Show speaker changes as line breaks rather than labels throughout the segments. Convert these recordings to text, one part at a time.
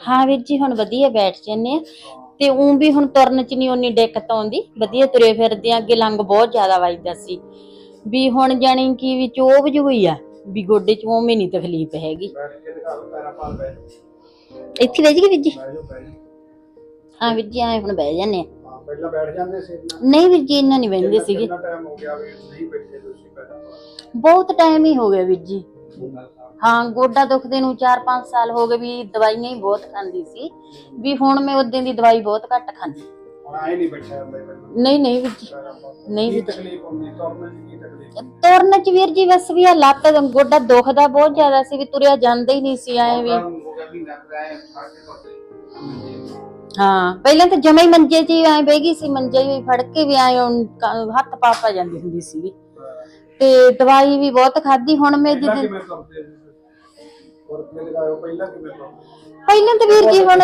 ਹਾਂ ਵੀਰ ਜੀ, ਹੁਣ ਵਧੀਆ ਬੈਠ ਜੰਨੇ ਆ ਤੇ ਉਂ ਵੀ ਹੁਣ ਤੁਰਨ ਚ ਨਹੀਂ ਉਨੀ ਦਿੱਕਤ ਆਉਂਦੀ। ਵਧੀਆ ਤੁਰੇ ਫਿਰਦੇ ਆ ਅੱਗੇ ਲੰਗ ਬਹੁਤ ਜ਼ਿਆਦਾ ਵੱਜਦਾ ਸੀ। ਵੀ ਹੁਣ ਜਾਣੀ ਕਿ ਵੀ ਚੋਬ ਜਿਹੀ ਆ, ਵੀ ਗੋਡੇ ਚ ਉਵੇਂ ਨਹੀਂ ਤਕਲੀਫ ਹੈਗੀ। ਇੱਥੇ ਬਹਿ ਜੀ ਵੀਰ ਜੀ। ਹਾਂ ਵੀਰ ਜੀ ਆਏ ਹੁਣ ਬਹਿ ਜਾਂਦੇ ਆ
ਪਹਿਲਾਂ ਬੈਠ ਜਾਂਦੇ ਸੀ
ਨਹੀਂ ਵੀਰ ਜੀ, ਇੰਨਾ ਨਹੀਂ ਬਹਿੰਦੇ ਸੀਗੇ।
ਟਾਈਮ ਹੋ ਗਿਆ ਵੀ ਨਹੀਂ ਬੈਠੇ ਤੁਸੀਂ ਪੈਰਾਂ
ਬਹੁਤ ਟਾਈਮ ਹੀ ਹੋ ਗਿਆ ਵੀਰ ਜੀ। ਹਾਂ ਗੋਡਾ ਦੁਖਦੇ ਨੂੰ 4-5 ਸਾਲ ਹੋ ਗਏ ਵੀ ਦਵਾਈਆਂ ਹੀ ਬਹੁਤ ਖਾਂਦੀ ਸੀ। ਵੀ ਹੁਣ ਮੈਂ ਉਦੋਂ ਦੀ ਦਵਾਈ ਬਹੁਤ ਘੱਟ ਖਾਂਦੀ।
ਹੁਣ ਆਏ ਨਹੀਂ ਬੈਠਾ ਜਾਂਦਾ ਪਹਿਲਾਂ
ਨਹੀਂ ਨਹੀਂ ਵੀਰ ਜੀ ਨਹੀਂ
ਕੀ
ਵੀਰ ਜੀ।
ਤਕਲੀਫ ਹੁੰਦੀ? ਤੁਰਨ ਦੀ ਕੀ ਤਕਲੀਫ?
ਤੁਰਨ ਚ ਵੀਰ ਜੀ ਬਸ ਵੀ ਆ ਲੱਤ ਗੋਡਾ ਦੁਖਦਾ ਬਹੁਤ ਜ਼ਿਆਦਾ ਸੀ ਵੀ ਤੁਰਿਆ ਜਾਂਦਾ ਹੀ ਨਹੀਂ ਸੀ ਐ ਵੀ।
ਹੋ ਗਿਆ ਵੀ ਲੱਗ ਰਿਹਾ ਹੈ ਫਾਟੇ ਕੋਤੇ
ਹਾਂ ਪਹਿਲਾਂ ਤਾਂ ਜਮਾ ਹੀ ਮੰਜੇ 'ਚ ਹੀ ਐ ਬਹਿ ਗਈ ਸੀ ਮੰਜੇ ਵੀ ਫੜ ਕੇ ਵੀ ਐ ਹੱਥ ਪਾਪਾ ਜਾਂਦੀ ਹੁੰਦੀ ਸੀ। ਤੇ ਦਵਾਈ ਵੀ ਬਹੁਤ ਖਾਧੀ ਹੁਣ ਮੈਂ ਜਿੱਦ
ਕਿਵੇਂ ਸੀ ਕਿਵੇਂ ਪਹਿਲਾਂ ਕਿਵੇਂ ਤੁਰਦੇ
ਪਹਿਲਾਂ ਤਾਂ ਵੀਰ ਜੀ ਹੁਣ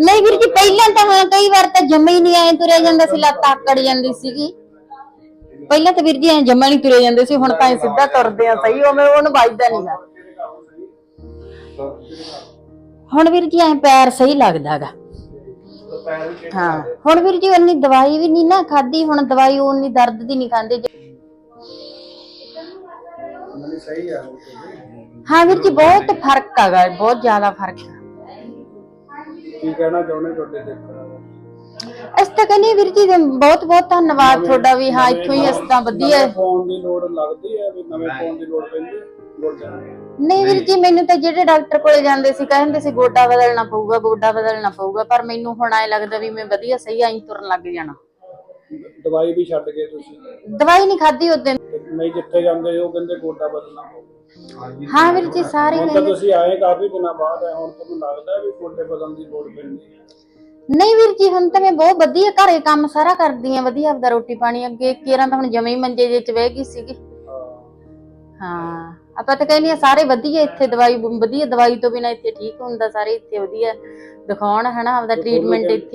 ਨਹੀਂ ਵੀਰ ਜੀ ਪਹਿਲਾਂ ਤਾਂ ਹਾਂ ਕਈ ਵਾਰ ਤਾਂ ਜਮਾ ਹੀ ਨਹੀਂ ਐ ਤੁਰਿਆ ਜਾਂਦਾ ਸੀ ਲੱਤ ਆਕੜ ਜਾਂਦੀ ਸੀਗੀ। ਪਹਿਲਾਂ ਤਾਂ ਵੀਰ ਜੀ ਐ ਜਮਾ ਨਹੀਂ ਤੁਰੇ ਜਾਂਦੇ ਸੀ ਹੁਣ ਤਾਂ ਐਂ ਸਿੱਧਾ ਤੁਰਦੇ ਆ ਸਹੀ ਉਵੇਂ ਉਹਨੂੰ ਵੱਜਦਾ ਨਹੀਂਗਾ ਹੁਣ ਵੀਰ ਜੀ ਐ ਪੈਰ ਸਹੀ ਲੱਗਦਾਗਾ
ਪੈਰ ਵੀ ਕਿਹੜੇ
ਹਾਂ ਹੁਣ ਵੀਰ ਜੀ ਉਨੀ ਦਵਾਈ ਵੀ ਨਹੀਂ ਨਾ ਖਾਦੀ ਹੁਣ ਦਵਾਈ ਉਨੀ ਦਰਦ ਦੀ ਨਹੀਂ ਖਾਂਦੇ।
ਨਹੀਂ ਸਹੀ ਆ ਹੁਣ ਤੇ।
ਹਾਂ ਵੀਰ ਜੀ ਬਹੁਤ ਫ਼ਰਕ ਹੈਗਾ ਬਹੁਤ ਜ਼ਿਆਦਾ ਫ਼ਰਕ ਹੈ।
ਕੀ ਕਹਿਣਾ ਚਾਹੁੰਦੇ ਤੁਹਾਡੇ ਦੇਖਣ
ਅਸੀਂ ਤਾਂ ਕਹਿੰਦੇ ਵੀਰ ਜੀ ਬਹੁਤ ਬਹੁਤ ਧੰਨਵਾਦ ਤੁਹਾਡਾ ਵੀ ਹਾਂ ਇੱਥੋਂ ਹੀ ਅਸੀਂ ਤਾਂ ਵਧੀਆ
ਫੋਨ ਦੀ ਲੋੜ ਲੱਗਦੀ ਹੈ ਵੀ ਨਵੇਂ ਫੋਨ ਦੀ ਲੋੜ ਪੈਂਦੀ ਹੈ ਲੋੜ ਜਾਂਦੀ ਹੈ।
ਨਹੀਂ ਵੀਰ ਜੀ ਮੈਨੂੰ ਤਾਂ ਜਿਹੜੇ ਡਾਕਟਰ ਕੋਲੇ ਜਾਂਦੇ ਸੀ ਕਹਿੰਦੇ ਸੀ ਗੋਡਾ ਬਦਲਣਾ ਪਊਗਾ ਗੋਡਾ ਬਦਲਣਾ ਪਊਗਾ ਪਰ ਮੈਨੂੰ ਹੁਣ ਐ ਲੱਗਦਾ ਵੀ ਮੈਂ ਵਧੀਆ ਸਹੀ ਆਈ ਤੁਰਨ ਲੱਗ ਜਾਣਾ।
ਦਵਾਈ ਵੀ ਛੱਡ ਗਏ ਤੁਸੀਂ?
ਦਵਾਈ ਨਹੀਂ ਖਾਦੀ ਉਦੋਂ
ਤੇ ਨਹੀਂ ਜਿੱਥੇ ਜਾਂਦੇ ਉਹ ਕਹਿੰਦੇ ਗੋਡਾ ਬਦਲਣਾ ਪਊਗਾ
ਹਾਂ ਵੀਰ ਜੀ ਸਾਰੇ
ਹੁਣ ਤਾਂ ਤੁਸੀਂ ਆਏ ਕਾਫੀ ਦਿਨਾਂ ਬਾਅਦ ਹੈ ਹੁਣ ਤੁਹਾਨੂੰ ਲੱਗਦਾ ਵੀ ਗੋਡੇ ਬਦਲਣ ਦੀ ਲੋੜ ਪੈਂਦੀ ਹੈ?
ਨਹੀਂ ਵੀਰ ਜੀ ਹੁਣ ਤਾਂ ਮੈਂ ਬਹੁਤ ਵਧੀਆ ਘਰੇ ਕੰਮ ਸਾਰਾ ਕਰਦੀ ਆ ਵਧੀਆ ਆਪਦਾ ਰੋਟੀ ਪਾਣੀ ਅੱਗੇ ਕੇਰਾਂ ਤਾਂ ਹੁਣ ਜਮੇ ਹੀ ਮੰਜੇ ਜੇ ਚ ਬਹਿ ਗਈ ਸੀਗੀ।
ਹਾਂ
ਹਾਂ ਆਪਾਂ ਤਾਂ ਕਹਿੰਦੇ ਆ ਸਾਰੇ ਵਧੀਆ ਇੱਥੇ ਦਵਾਈ ਵਧੀਆ ਦਵਾਈ ਤੋਂ ਬਿਨਾ ਇੱਥੇ ਠੀਕ ਹੁੰਦਾ ਸਾਰੇ ਇੱਥੇ ਵਧੀਆ ਦਿਖਾਉਣ ਹਨਾ ਆਪਦਾ ਟ੍ਰੀਟਮੈਂਟ ਇੱਥੇ।